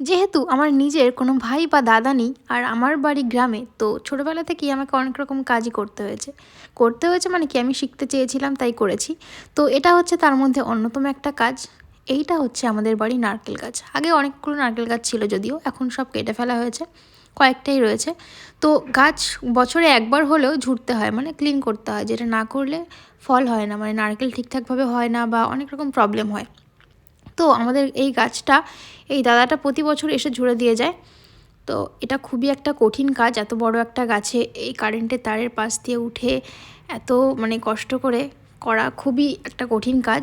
যেহেতু আমার নিজের কোনো ভাই বা দাদা নেই আর আমার বাড়ি গ্রামে, তো ছোটোবেলা থেকেই আমাকে অনেক রকম কাজই করতে হয়েছে। করতে হয়েছে মানে কি? আমি শিখতে চেয়েছিলাম, তাই করেছি। তো এটা হচ্ছে তার মধ্যে অন্যতম একটা কাজ। এইটা হচ্ছে আমাদের বাড়ি নারকেল গাছ। আগে অনেকগুলো নারকেল গাছ ছিল যদিও, এখন সব কেটে ফেলা হয়েছে। কয়েকটাই রয়েছে। তো গাছ বছরে একবার হলেও ঝুড়তে হয় মানে ক্লিন করতে হয়। যেটা না করলে ফল হয় না মানে নারকেল ঠিকঠাকভাবে হয় না বা অনেক রকম প্রবলেম হয়। তো আমাদের এই গাছটা, এই দাদাটা প্রতি বছর এসে ঝুড়ে দিয়ে যায়। তো এটা খুবই একটা কঠিন কাজ, এত বড় একটা গাছে এই কারেন্টের তারের পাশ দিয়ে উঠে এত মানে কষ্ট করে করা খুবই একটা কঠিন কাজ।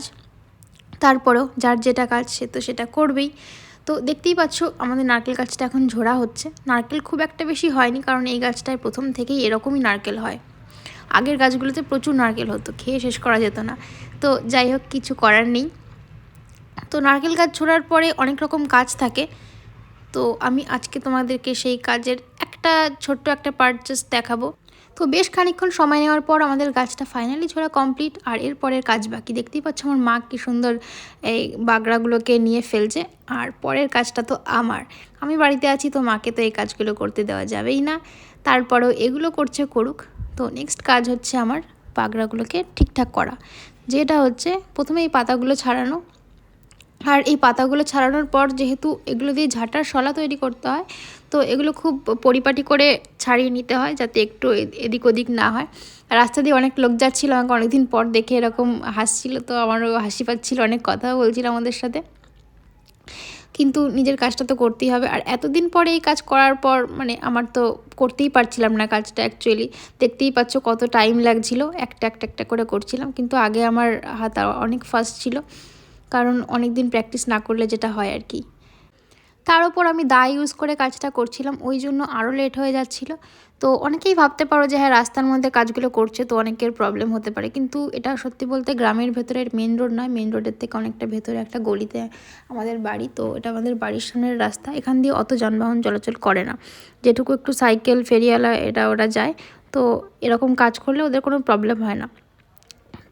তারপরেও যার যেটা কাজ সে তো সেটা করবেই। তো দেখতেই পাচ্ছ আমাদের নারকেল গাছটা এখন ঝোড়া হচ্ছে। নারকেল খুব একটা বেশি হয়নি কারণ এই গাছটায় প্রথম থেকেই এরকমই নারকেল হয়। আগের গাছগুলোতে প্রচুর নারকেল হতো, খেয়ে শেষ করা যেত না। তো যাই হোক, কিছু করার নেই। তো নারকেল গাছ ছোড়ার পরে অনেক রকম কাজ থাকে। তো আমি আজকে তোমাদেরকে সেই কাজের একটা ছোট্ট একটা পার্ট জাস্ট দেখাবো। তো বেশ খানিক্ষণ সময় নেওয়ার পর আমাদের গাছটা ফাইনালি ছোড়া কমপ্লিট আর এরপরের কাজ বাকি। দেখতেই পাচ্ছ আমার মা কি সুন্দর এই বাগড়াগুলোকে নিয়ে ফেলছে, আর পরের কাজটা তো আমার। আমি বাড়িতে আছি তো মাকে তো এই কাজগুলো করতে দেওয়া যাবেই না। তারপরেও এগুলো করছে করুক। তো নেক্সট কাজ হচ্ছে আমার বাগড়াগুলোকে ঠিকঠাক করা, যেটা হচ্ছে প্রথমে এই পাতাগুলো ছাড়ানো। আর এই পাতাগুলো ছাড়ানোর পর যেহেতু এগুলো দিয়ে ঝাঁটার শলা তৈরি করতে হয়, তো এগুলো খুব পরিপাটি করে ছাড়িয়ে নিতে হয় যাতে একটু এদিক ওদিক না হয়। রাস্তা দিয়ে অনেক লোক যাচ্ছিল, আমাকে অনেকদিন পর দেখে এরকম হাসছিল, তো আমারও হাসি পাচ্ছিল, অনেক কথা বলছিল আমাদের সাথে। কিন্তু নিজের কাজটা তো করতেই হবে। আর এতদিন পরে এই কাজ করার পর মানে আমার তো করতেই পারছিলাম না কাজটা অ্যাকচুয়ালি দেখতেই পাচ্ছ কত টাইম লাগছিল, একটা একটা একটা করে করছিলাম। কিন্তু আগে আমার হাত অনেক ফাস্ট ছিল। কারণ অনেক দিন প্র্যাকটিস না করলে যেটা হয় আর কি। তার ওপর আমি দা ইউজ করে কাজটা করছিলাম, ওই জন্য আরও লেট হয়ে যাচ্ছিল। তো অনেকেই ভাবতে পারো যে হ্যাঁ রাস্তার মধ্যে কাজগুলো করছে তো অনেকের প্রবলেম হতে পারে। কিন্তু এটা সত্যি বলতে গ্রামের ভেতরের মেন রোড নয় মেন রোডের থেকে অনেকটা ভেতরে একটা গলিতে আমাদের বাড়ি। তো এটা আমাদের বাড়ির সামনের রাস্তা, এখান দিয়ে অত যানবাহন চলাচল করে না। যেটুকু একটু সাইকেল ফেরিওয়ালা এটা ওরা যায়, তো এরকম কাজ করলে ওদের কোনো প্রবলেম হয় না।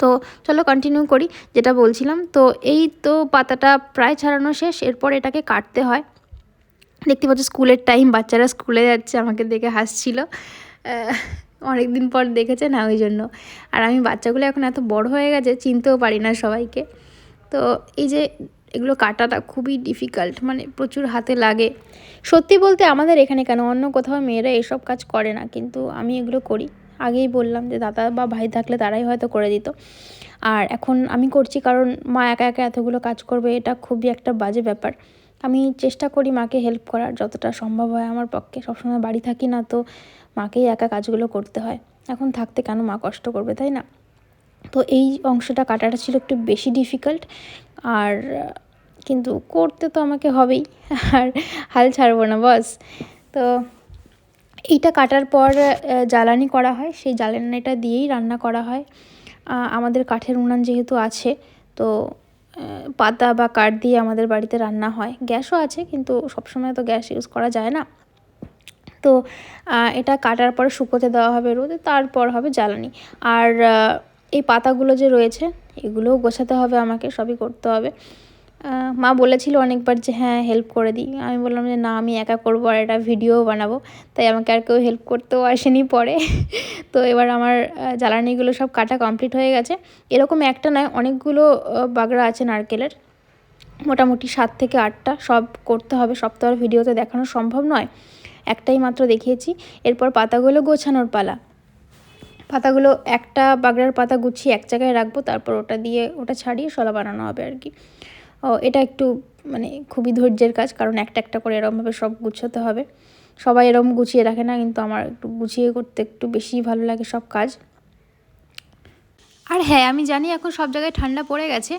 তো চলো কন্টিনিউ করি, যেটা বলছিলাম। তো এই তো পাতাটা প্রায় ছাড়ানো শেষ, এরপর এটাকে কাটতে হয়। দেখতে পাচ্ছ স্কুলের টাইম বাচ্চারা স্কুলে যাচ্ছে, আমাকে দেখে হাসছিল। অনেক দিন পর দেখেছে, না, ওই জন্য। আর আমি বাচ্চাগুলো এখন এত বড় হয়ে গেছে, চিনতেও পারি না সবাইকে। তো এই যে এগুলো কাটাটা খুবই ডিফিকাল্ট মানে প্রচুর হাতে লাগে। সত্যি বলতে আমাদের এখানে কেন অন্য কোথাও মেয়েরা এসব কাজ করে না, কিন্তু আমি এগুলো করি। আগেই বললাম যে দাদা বা ভাই থাকলে তারাই হয়তো করে দিত। আর এখন আমি করছি কারণ মা একা একা এতগুলো কাজ করবে, এটা খুবই একটা বাজে ব্যাপার। আমি চেষ্টা করি মাকে হেল্প করার, যতটা সম্ভব হয় আমার পক্ষে। সবসময় বাড়ি থাকি না তো মাকেই একা কাজগুলো করতে হয়। এখন থাকতে কেন মা কষ্ট করবে, তাই না? তো এই অংশটা কাটাটা ছিল একটু বেশি ডিফিকাল্ট আর কিন্তু করতে তো আমাকে হবেই। আর হাল ছাড়বো না বস তো এইটা কাটার পর জ্বালানি করা হয়। সেই জ্বালানিটা দিয়েই রান্না করা হয়। আমাদের কাঠের উনান যেহেতু আছে, তো পাতা বা কাঠ দিয়ে আমাদের বাড়িতে রান্না হয়। গ্যাসও আছে, কিন্তু সবসময় তো গ্যাস ইউজ করা যায় না। তো এটা কাটার পরে শুকোতে দেওয়া হবে রোদে, তারপর হবে জ্বালানি। আর এই পাতাগুলো যে রয়েছে, এগুলোও গোছাতে হবে আমাকে, সবই করতে হবে। মা বলেছিল অনেকবার যে হ্যাঁ হেল্প করে দিই। আমি বললাম যে, না, আমি একা করব আর একটা ভিডিও বানাবো। তাই আমাকে আর কেউ হেল্প করতেও আসেনি পরে। তো এবার আমার জ্বালানিগুলো সব কাটা কমপ্লিট হয়ে গেছে। এরকম একটা নয়, অনেকগুলো বাগড়া আছে নারকেলের। মোটামুটি সাত থেকে আটটা সব করতে হবে। সব তো আর ভিডিওতে দেখানো সম্ভব নয়। একটাই মাত্র দেখিয়েছি। এরপর পাতাগুলো গোছানোর পালা। পাতাগুলো একটা বাগড়ার পাতা গুছিয়ে এক জায়গায় রাখব। তারপর ওটা দিয়ে, ওটা ছাড়িয়ে, শলা বানানো হবে আর কি। এটা একটু মানে খুবই ধৈর্যের কাজ, কারণ একটা একটা করে এরমভাবে সব গুছোতে হবে। সবাই এরম গুছিয়ে রাখে না, কিন্তু আমার একটু গুছিয়ে করতে একটু বেশি ভালো লাগে সব কাজ। আর হ্যাঁ আমি জানি এখন সব জায়গায় ঠান্ডা পড়ে গেছে,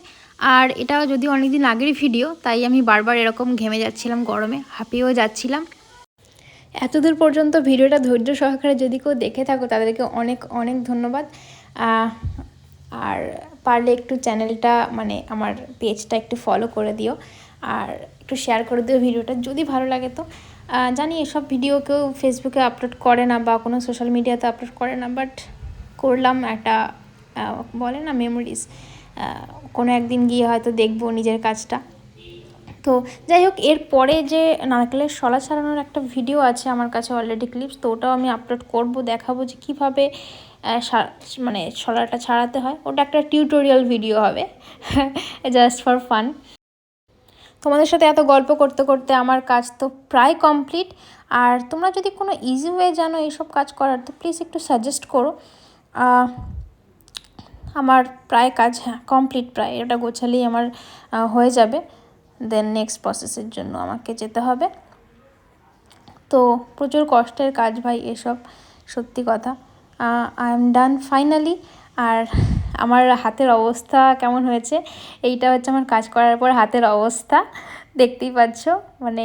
আর এটা যদি অনেকদিন আগেরই ভিডিও, তাই আমি বারবার এরকম ঘেমে যাচ্ছিলাম গরমে, হাঁপিয়েও যাচ্ছিলাম। এতদূর পর্যন্ত ভিডিওটা ধৈর্য সহকারে যদি কেউ দেখে থাকো, তাদেরকে অনেক অনেক ধন্যবাদ। আর পারলে একটু চ্যানেলটা মানে আমার পেজটা একটু ফলো করে দিও। আর একটু শেয়ার করে দিও ভিডিওটা যদি ভালো লাগে তো। জানি এসব ভিডিও কেউ ফেসবুকে আপলোড করে না বা কোনো সোশ্যাল মিডিয়াতে আপলোড করে না বাট করলাম একটা বলে না মেমোরিজ কোনো একদিন গিয়ে হয়তো দেখব নিজের কাজটা। তো যাই হোক এরপরে যে নারকেলের শলা ছাড়ানোর একটা ভিডিও আছে আমার কাছে অলরেডি ক্লিপস তো ওটাও আমি আপলোড করব, দেখাবো যে কীভাবে মানে শলাটা ছাড়াতে হয়। ওটা একটা টিউটোরিয়াল ভিডিও হবে। জাস্ট ফর ফান তোমাদের সাথে এত গল্প করতে করতে আমার কাজ তো প্রায় কমপ্লিট আর তোমরা যদি কোনো ইজি ওয়ে জানো এইসব কাজ করার, তো প্লিজ একটু সাজেস্ট করো। আমার প্রায় কাজ হ্যাঁ কমপ্লিট প্রায়। এটা গোছালেই আমার হয়ে যাবে। দেন নেক্সট প্রসেসের জন্য আমাকে যেতে হবে। তো প্রচুর কষ্টের কাজ ভাই এসব, সত্যি কথা। আই এম ডান ফাইনালি আর আমার হাতের অবস্থা কেমন হয়েছে? এইটা হচ্ছে আমার কাজ করার পর হাতের অবস্থা। দেখতেই পাচ্ছ মানে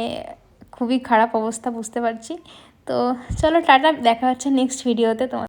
খুবই খারাপ অবস্থা, বুঝতে পারছি। তো চলো টাটা, দেখা হচ্ছে নেক্সট ভিডিওতে তোমার